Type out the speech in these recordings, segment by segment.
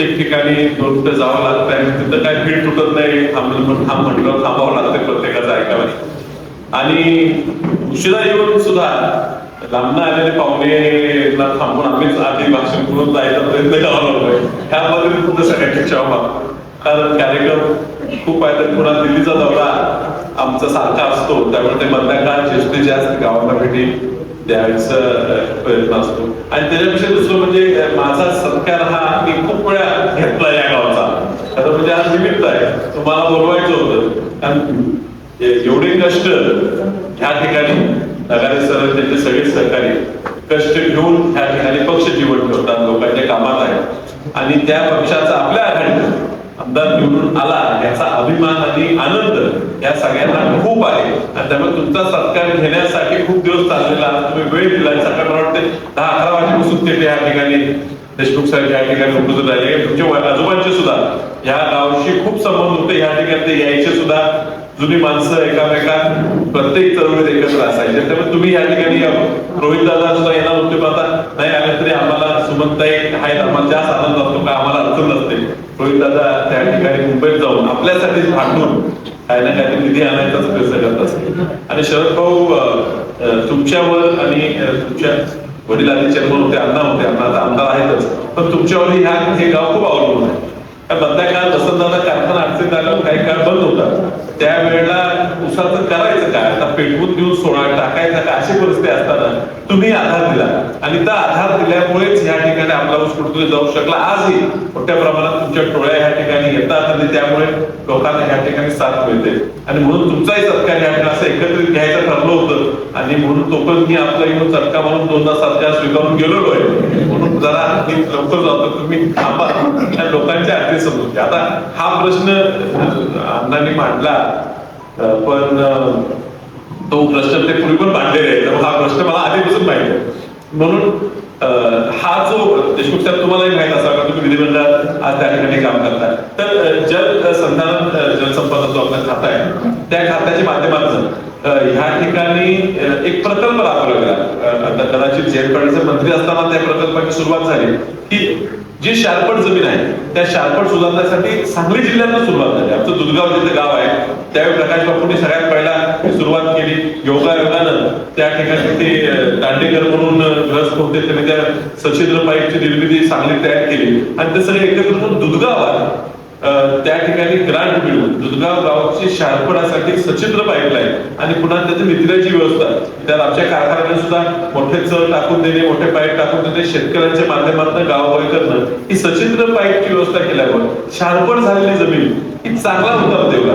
प्रत्येक ठिकाणी दोन मिनिटं जावं लागतं तिथं काय भीड तुटत नाही. थांबलं थांब म्हटलं थांबावं लागतं प्रत्येकाचं ऐकावं आणि उशिरा येऊन सुद्धा लांबनं आलेले पाहुणेला थांबून आम्हीच आधी भाषण करून जायचा प्रयत्न करावा लागतोय. ह्या बाबतीत पुन्हा सगळ्यांची क्षमा कारण कार्यक्रम खूप आहे तर पुन्हा दिल्लीचा दौरा आमचा सारखा असतो. त्यामुळे ते मधल्या ज्येष्ठ जे असते गावाला भेटी द्यायचा प्रयत्न असतो. आणि त्याच्यापेक्षा दुसरं म्हणजे माझा सत्कार हा मी खूप वेळा घेतला या गावाचा. आता म्हणजे आज निमित्त आहे. तुम्हाला बोलवायचं होतं. कारण एवढे कष्ट ह्या ठिकाणी नगारे सर त्यांचे सगळे सहकारी कष्ट घेऊन ह्या ठिकाणी पक्ष जीवन ठेवतात लोकांच्या कामात आहे आणि त्या पक्षाचा आपल्या आघाडीत आमदार निवडून आला. याचा अभिमान आणि आनंद या सगळ्यांना खूप आहे. आणि त्यामुळे तुमचा सत्कार घेण्यासाठी खूप दिवस चाललेला तुम्ही वेळ दिला सकाळ मला वाटते दहा अकरा वाजेपासून ते या ठिकाणी. देशमुख साहेब या ठिकाणी उपस्थित राहिले. तुमचे आजोबांचे सुद्धा या गावशी खूप संबंध होते. या ठिकाणी ते यायचे सुद्धा. जुनी माणसं एकामेका प्रत्येक चळवळीत एकत्र असायचे. त्यामुळे तुम्ही या ठिकाणी या- रोहित दादा सुद्धा येणार होते आता नाही आले तरी आम्हाला सुमनताई आहेत. आम्हाला जास्त आनंद असतो का? आम्हाला अडचण नसते. रोहित दादा त्या ठिकाणी मुंबईत जाऊन आपल्यासाठी भांडून काय ना काहीतरी निधी आणायचाच प्रयत्न करत असते आणि शरद भाऊ तुमच्यावर आणि तुमच्या वडिलांचे चेअरमन होते अण्णा होते अण्णा आता आमदार आहेतच. पण तुमच्यावर ह्या हे गाव खूप अवलंबून आहे. बंदा काळात काळात वसंतदादा कारखाना अडचणीत आल्यावर काही काळ बंद होता. त्यावेळेला उसाचं करायचं पेटवून देऊन सोळा टाकायचा का? अशी परिस्थिती असताना तुम्ही आधार दिला. आणि त्या आधार दिल्यामुळेच या ठिकाणी आपला ऊस कुठतरी जाऊ शकला. आजही मोठ्या प्रमाणात तुमच्या टोळ्या या ठिकाणी येतात आणि त्यामुळे लोकांना या ठिकाणी साथ मिळते. आणि म्हणून तुमचाही सत्कार या ठिकाणी असं एकत्रित घ्यायचं ठरलं होतं. आणि म्हणून तो पण मी आपला येऊन चटका म्हणून दोनदा सत्कार स्वीकारून गेलेलो आहे. म्हणून जरा मी लवकर जातो तुम्ही. थांबा. आणि लोकांच्या अर्थी समजून घ्या आता हा प्रश्न अण्णांनी मांडला. पण तो प्रश्न ते पूर्वी पण बांधलेले आहे. हा प्रश्न मला आधीपासून पाहिजे म्हणून हा जो देशमुख साहेब तुम्हालाही माहीत असावा का तुम्ही विधिमंडळात आज त्या ठिकाणी काम करताय. तर जल संधारण जलसंपदा जो आपला खाता आहे त्या खात्याच्या माध्यमातून ह्या ठिकाणी एक प्रकल्प राबवला गेला. कदाचित जयंत मंत्री असताना त्या प्रकल्पाची सुरुवात झाली. की जी शारपट जमीन आहे त्या शारपट सुधारण्यासाठी सांगली जिल्ह्यातून सुरुवात झाली. आमचं दुधगाव जिथे गाव आहे त्यावेळी प्रकाश बापूंनी सगळ्यात पहिला सुरुवात योगा योगानं त्या ठिकाणी ते दांडेकर म्हणून ग्रस्त होते. त्यांनी त्या सचिंद्र पाईपची निर्मिती चांगली तयार केली. आणि ते सगळे एकत्र करून दुधगावात त्या ठिकाणी ग्रांट मिळून दुधगाव गावाची शहाणपणासाठी सचित्र पाईपलाईन आणि पुन्हा त्याची मित्राची व्यवस्था. त्यात आमच्या कारखान्याने सुद्धा मोठे चळ टाकून देणे मोठे पाईप टाकून देणे शेतकऱ्यांच्या माध्यमातून गावोगावी करणं. ही सचिंद्र पाईपची व्यवस्था केल्यावर शहाणपण झालेली जमीन ही चांगला होता देवला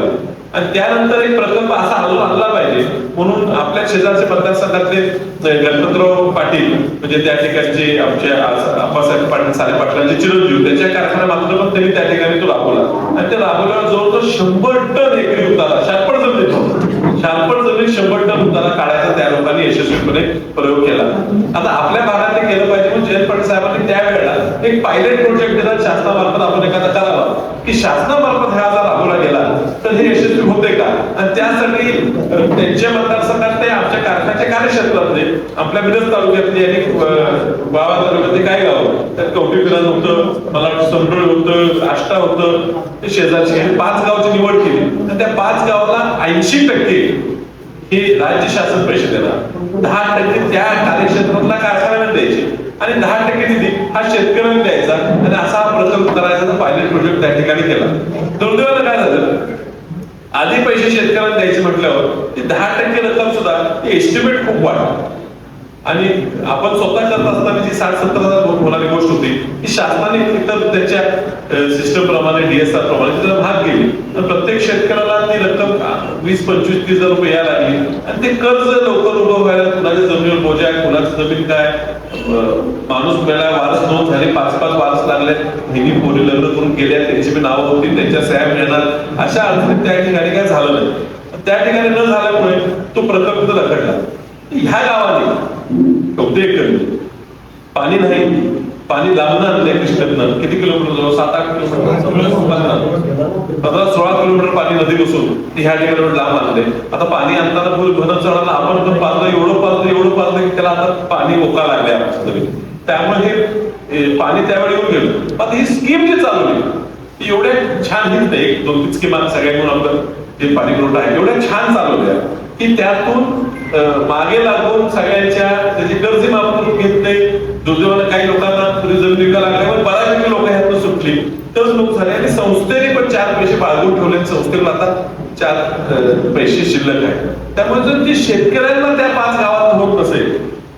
आणि त्यानंतर एक प्रकल्प असा हलवून आणला पाहिजे. म्हणून आपल्या शेजारचे मतदारसंघातले अं, गणपतराव पाटील म्हणजे त्या ठिकाणचे आमच्या आप्पासाहेब पाटील सारे पाटलांचे चिरंजीव त्याच्या कारखान्यामार्फत पण त्यांनी त्या ठिकाणी तो राबवला आणि ते राबवल्यावर जवळजवळ शंभर टन एकरी उतारा शार्पण जमीन शार्पण जमीन शंभर टन उतारा काढायचा त्या लोकांनी यशस्वीपणे प्रयोग केला. आता आपल्या भागात ते केलं पाहिजे म्हणून जयंत पाटील साहेबांनी त्यावेळेला एक पायलट प्रोजेक्ट दिला शासनामार्फत आपण एखादा करावा. की शासनामार्फत हा जर राबवला गेला तर हे यशस्वी होते का? आणि त्यासाठी त्यांच्या मतदारसंघात ते आमच्या कारखान्याच्या कार्यक्षेत्रातले आपल्या मिरज तालुक्यातले आणि बाबा तालुक्यातले काय गाव? त्यात कवटी फिराज होतं मला वाटतं संडोळ होतं आष्टा होतं. ते शेजारचे पाच गावची निवड केली. तर त्या पाच गावाला ऐंशी टक्के हे राज्य शासन पैसे देणार. दहा टक्के त्या कार्यक्षेत्रातला कारखान्याला द्यायचे. आणि दहा टक्के निधी हा शेतकऱ्यांना द्यायचा. आणि असा हा प्रकल्प करायचा पायलट प्रोजेक्ट त्या ठिकाणी केला. दुर्दैवानं काय आधी पैसे शेतकऱ्यांना द्यायचे म्हटल्यावर ते दहा टक्के रक्कम सुद्धा एस्टिमेट खूप वाढ आणि आपण स्वतः करत असताना जी साठ सत्तर हजार होणारी गोष्ट होती ती शासनाने इतर त्याच्या सिस्टम प्रमाणे डीएसआर प्रमाणे तिला भाग गेली तर प्रत्येक शेतकऱ्याला ती रक्कम वीस पंचवीस तीस हजार रुपये यायला लागली. आणि ते कर्ज लवकर उभं व्हायला कुणाच्या जमिनीवर बोजा आहे कुणाची जमीन काय? माणूस मेळा वारस नोंद झाले पाच पाच वारस लागले हिनी पोरी लग्न करून गेल्या त्यांची बी नावं होती त्यांच्या सह्या मिळणार. अशा अडचणीत त्या ठिकाणी काय झालं नाही. त्या ठिकाणी न झाल्यामुळे तो प्रकल्प रखडला. ह्या गावाने चौथे एक पाणी नाही. पाणी लांबणं नाही कृष्णतनं किती किलोमीटर जवळ? सात आठ किलोमीटर. पंधरा सोळा किलोमीटर पाणी नदी बसून ते ह्या ठिकाणी लांब आणलंय आता पाणी आणताना फुल घन चढायला आपण पण पाजलं एवढं पाजलं एवढं पाजलं की त्याला आता पाणी ओका लागले त्यामुळे हे पाणी त्यावेळी येऊन गेलं. आता ही स्कीम जी चालवली ती एवढ्या छान हित एक दोन तीन स्कीमा सगळ्या मिळून आपलं जे पाणी पुरवठा आहे एवढ्या छान चालवल्या की त्यातून मागे लागून सगळ्यांच्या त्याची कर्ज माफ करून घेतले दुर्दैवानं काही लोकांना थोडी जमीन विकायला लागल्यामुळे बऱ्यापैकी लोक ह्यातून सुटली. तर लोक झाले. आणि संस्थेने पण चार पैसे बाळगून ठेवले संस्थेला आता चार पैसे शिल्लक आहे त्यामुळे जर जे शेतकऱ्यांना त्या पाच गावात होत नसेल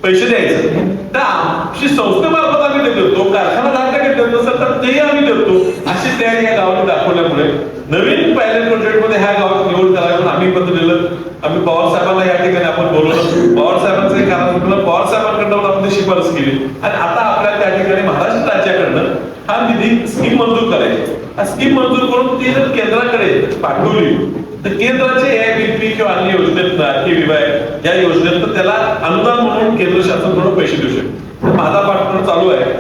पैसे द्यायचे तर आमची संस्थेमार्फत आम्ही देतो. कारखाना धारकाकडे देत नसेल तर तेही आम्ही देतो. अशी तयारी या गावाने दाखवल्यामुळे नवीन पायलट प्रोजेक्टमध्ये ह्या गावात निवड करायला आम्ही पत्र दिलं. आम्ही पवार साहेबांना या ठिकाणी आपण बोलवलं. पवार साहेबांचं कारण पवार साहेबांकडून आपण शिफारस केली. आणि आता त्या ठिकाणी महाराष्ट्र राज्याकडनं हा निधी स्कीम मंजूर करायची. हा स्कीम मंजूर करून ती जर केंद्राकडे पाठवली तर केंद्राचे पी किंवा अन्य योजनेत आणखी विभाग या योजनेत त्याला अनुदान म्हणून केंद्र शासन म्हणून पैसे देऊ शकते. माझा पाठपण चालू आहे.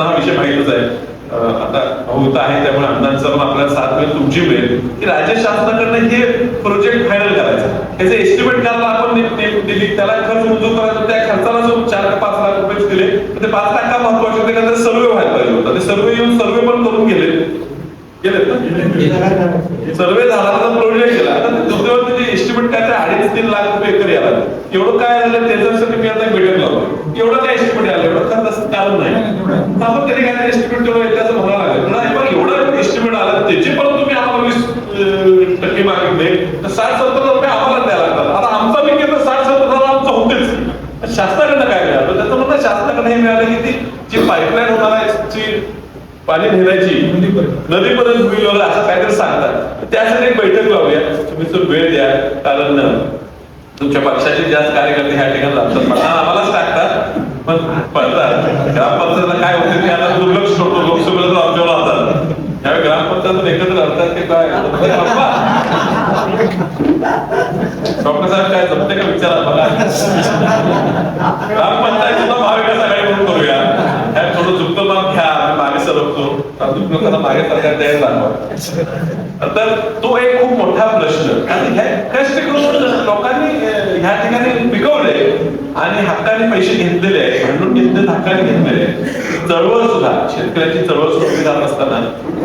हा विषय माहितच आहे. आता होत आहे त्यामुळे आमदारांचा पण आपल्याला साथ मिळेल तुमची मिळेल. की राज्य शासनाकडनं हे प्रोजेक्ट फायनल करायचं. त्याचे एस्टिमेट करायला आपण दिली. त्याला खर्च मंजूर करायचा त्या खर्चाला जो चार ते पाच लाख रुपये दिले ते पाच लाख का महत्त्वाचे होते? कारण सर्वे व्हायला पाहिजे होता. ते सर्वे येऊन सर्वे पण करून गेले. गेले ना? सर्वे झाला तर प्रोजेक्ट केला. आता दुसऱ्यावर त्याचे एस्टिमेट काय ते अडीच तीन लाख रुपये एकरी आला. एवढं काय झालं त्याच्यासाठी मी आता बैठक लावतो एवढं काय एस्टिमेट आलं? एवढं खर्च कारण नाही. आपण कधी काय एस्टिमेट तेवढं त्याचं म्हणावं लागेल पण हे बघ, एवढं एस्टिमेट आलं त्याचे पण तुम्ही आम्हाला वीस अं, टक्के मागितले तर साठ सत्तर रुपये आम्हाला द्यायला लागतात. आता आमचा मी केलं साठ सत्तर हजार आमचं होतेच. शासनाकडनं काय मिळालं? त्याचं म्हणणं शासनाकडनं हे मिळालं की ती जी पाईपलाईन होणार आहे जी पाणी नेण्याची नदीपर्यंत होईल वगैरे असं काहीतरी सांगतात. त्यासाठी एक बैठक लावूया. तुम्ही तो वेळ द्या. कारण तुमच्या पक्षाचे जास्त कार्यकर्ते ह्या ठिकाणी लागतात. आम्हालाच टाकतात. पण पडतात. ग्रामपंचायतला काय होते ते आता दुर्लक्ष होतो लोकसभेला त्यावेळी एकत्र राहतात ते काय? डॉक्टर साहेब काय जमते का विचारा मला? बघा सुद्धा महाविकास आघाडी म्हणून करूया? ह्यात थोडं झुकतं माप घ्या आम्ही मागे सरकतो. अजून लोकांना मागे सरकार द्यायला दाखवा तर तो एक खूप मोठा प्रश्न. आणि हे कष्ट करून लोकांनी ह्या ठिकाणी पिकवले आणि हक्काने पैसे घेतलेले आहे भांडून घेतले हक्काने घेतलेले चळवळ सुद्धा शेतकऱ्याची चळवळ सुरू जात असताना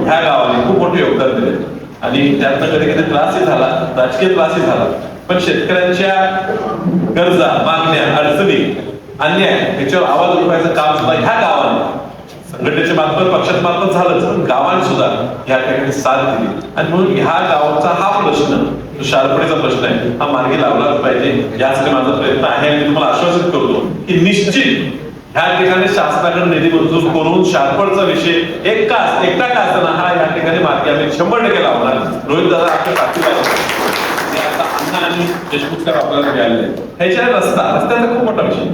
ह्या गावाने खूप मोठे योगदान दिले. आणि त्यातनं कधी कधी त्रासही झाला राजकीय त्रासही झाला. पण शेतकऱ्यांच्या गरजा मागण्या अडचणी अन्याय ह्याच्यावर आवाज उठवायचं काम सुद्धा ह्या गावाने संघटनेच्या मार्फत पक्षात मार्फत झालंच पण गावाने सुद्धा या ठिकाणी साथ दिली. आणि म्हणून ह्या गावाचा हा प्रश्न जो प्रश्न आहे हा मार्गी लावलाच पाहिजे. यासाठी माझा प्रयत्न आहे आणि मी तुम्हाला आश्वासित करतो की निश्चित ह्या ठिकाणी शासनाकडे निधी मंजूर करून शार्पडचा विषय एक का एकटा का असताना हा या ठिकाणी मार्गी आम्ही शंभर टक्के लावणार रोहित दादा आपल्या पाठीला आता अण्णा आणि देशमुख सर आपल्याला मिळाले ह्याच्या रस्ता रस्त्याचा खूप मोठा विषय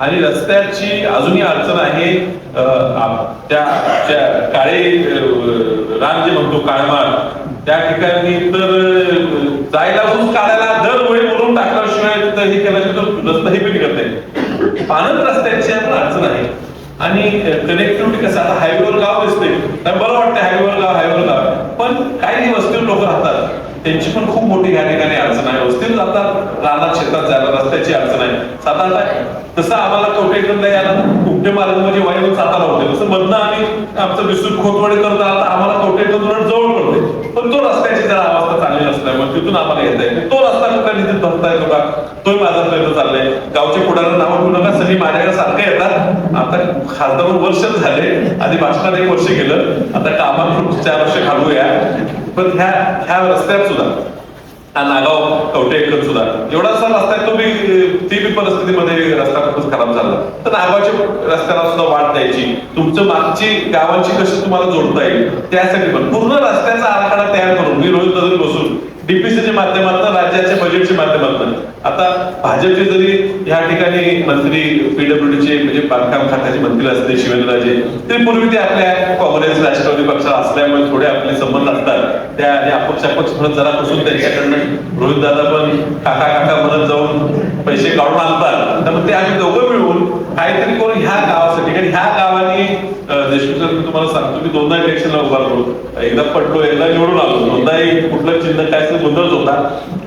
आणि रस्त्याची अजूनही अडचण आहे. त्या काळे राम जे म्हणतो काळमाळ त्या ठिकाणी तर जायला जायला ऊस काढायला दरवेळी बोलून टाकल्याशिवाय तिथं हे केल्याशिवाय तर रस्ताही पण करत नाही. पानत रस्त्याची पण अडचण आहे. आणि कनेक्टिव्हिटी कसं आता हायवेवर गाव दिसते बरं वाटतं हायवेवर गाव हायवेवर गाव. पण काही वस्तीवर लोक राहतात. त्यांची पण खूप मोठी या ठिकाणी अडचण आहे. वस्तीवर जातात रानात शेतात जायला रस्त्याची अडचण आहे. साधारणतः तसं आम्हाला कवटेकडनं यायला कुमटे मार्ग म्हणजे वायू सातारा होते. तसं मधनं आम्ही आमचं विस्तृत खोतवाडी करता आता आम्हाला कवटेकडून जवळ पडते. पण तो रस्ता जरा अवस्था चांगली नसल्यामुळे तिथून आम्हाला येत आहे तो रस्ता कुठला निधी भरता येतो का तोही माझा प्रयत्न चाललाय. गावचे पुढाऱ्यांना नाव ठेवू नका. सगळी माझ्याकडे सारखं येतात. आता खासदार वर्ष झाले. आधी भाषणात एक वर्ष गेलं. आता कामात चार वर्ष घालूया पण ह्या ह्या रस्त्यात सुद्धा हा नागाव कवटेकर सुद्धा एवढासा रस्ता आहे तो बी ती बी परिस्थितीमध्ये रस्ता खूपच खराब झाला. तर नागावच्या रस्त्याला सुद्धा वाट द्यायची. तुमचं मागची गावांची कशी तुम्हाला जोडता येईल त्यासाठी पण पूर्ण रस्त्याचा आराखडा तयार करून मी रोज दादा बसून डीपीसीच्या माध्यमातून राज्याच्या बजेटच्या माध्यमातून. आता भाजपचे जरी या ठिकाणी मंत्री पीडब्ल्यूडीचे म्हणजे बांधकाम खात्याचे मंत्री असते शिवेंद्रराजे ते पूर्वी ते आपल्या काँग्रेस राष्ट्रवादी पक्षात असल्यामुळे थोडे आपले संबंध असतात. त्या आणि अपक्ष अपक्ष म्हणत जरा पासून त्यांच्याकडनं रोहित दादा पण काका काका म्हणत जाऊन पैसे काढून आणतात. तर मग ते आम्ही दोघं मिळून काहीतरी करून ह्या गावासाठी. कारण ह्या गावाने देशमुख सर मी तुम्हाला सांगतो मी दोनदा इलेक्शनला उभा राहिलो. एकदा पडलो एकदा निवडून आलो. दोनदा एक कुठलं चिन्ह काय गोंधळच होता.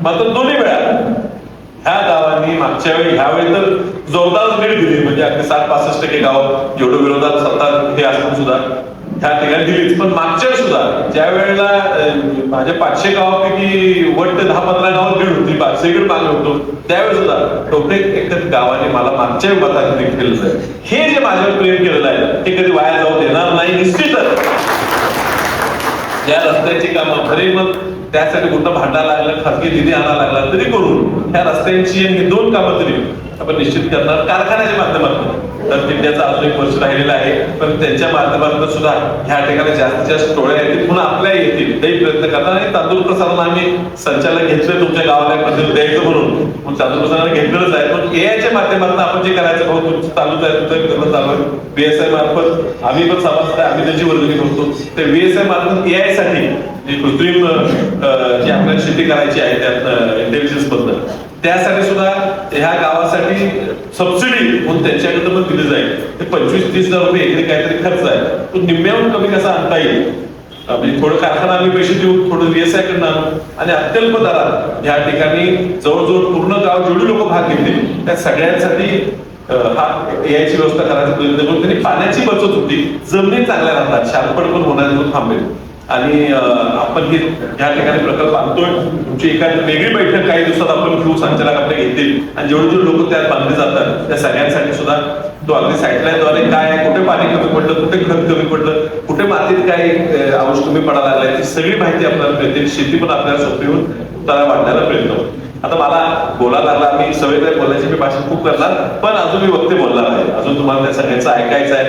मात्र दोन्ही वेळा ह्या गावांनी मागच्या वेळी ह्या वेळी तर जोरदार भेट दिली. म्हणजे अगदी साठ पासष्ट टक्के गाव जेवढं विरोधात सत्ता हे असून सुद्धा. त्या ठिकाणी दिलीच. पण मागच्या सुद्धा ज्या वेळेला माझ्या पाचशे गावापैकी वट दहा पंधरा गावात भीड होती सगळीकडे मागे होतो त्यावेळेस सुद्धा प्रत्येक एकच गावाने मला मागच्या मतात केलं हे जे माझ्यावर प्रेम केलेलं आहे ते कधी वाया जाऊ देणार नाही निश्चितच. या रस्त्याची कामं खरे मग त्यासाठी कुठं भांडा लागलं खासगी निधी आणा लागला तरी करून ह्या रस्त्यांची आणि दोन कामं तरी आपण निश्चित करणार. कारखान्याच्या माध्यमातून. तर पिंड्याचं अजून एक वर्ष राहिलेलं आहे पण त्यांच्या माध्यमातून सुद्धा ह्या ठिकाणी जास्तीत जास्त टोळ्या येतील पुन्हा आपल्या येतील तेही प्रयत्न करणार आणि तांदूळ प्रसारण आम्ही संचालक घेतले तुमच्या गावाला बद्दल द्यायचं म्हणून. मग तांदूळ प्रसारण घेतलेलंच आहे पण एआयच्या माध्यमातून आपण जे करायचं भाऊ तुमचं चालूच आहे तुमचं करणं चालू आहे. बीएसआय मार्फत आम्ही पण समाज आम्ही त्याची वर्गणी करतो. ते बीएसआय मार्फत एआयसाठी जी कृत्रिम जे जी आपल्याला शेती करायची आहे त्यात इंटेलिजन्सबद्दल. त्यासाठी सुद्धा ह्या गावासाठी सबसिडी म्हणून त्यांच्याकडे पण दिली जाईल. ते पंचवीस तीस हजार रुपये एकरी काहीतरी खर्च आहे. तो निम्म्याहून कमी कसा आणता येईल? म्हणजे थोडं कारखाना आम्ही पैसे देऊ थोडं व्यवसाय कडनं आणि अत्यल्प दरात या ठिकाणी जवळजवळ पूर्ण गाव जेवढी लोक भाग घेतले त्या सगळ्यांसाठी हा यायची व्यवस्था करायचा प्रयत्न करून त्यांनी पाण्याची बचत होती. जमिनी चांगल्या राहतात. शार्पण पण होण्याचं थांबेल. आणि आपण हे ज्या ठिकाणी प्रकल्प आणतोय तुमची एखादी वेगळी बैठक काही दिवसात आपण घेऊ संचालक आपले घेतील. आणि जेवढे जेवढे लोक त्यात बांधले जातात त्या सगळ्यांसाठी सुद्धा तो अगदी साईटलाईनद्वारे काय आहे, कुठे पाणी कमी पडलं कुठे खत कमी पडलं कुठे मातीत काय अं, अंश कमी पडायला लागलाय ती सगळी माहिती आपल्याला मिळते शेती पण आपल्याला सोपी होऊन त्याला वाढण्याला प्रयत्न आता मला बोलायला लागला मी सवय नाही बोलायची मी भाषण खूप करणार पण अजून मी वक्ते बोलणार नाही अजून तुम्हाला त्या सगळ्यांचं ऐकायचं आहे.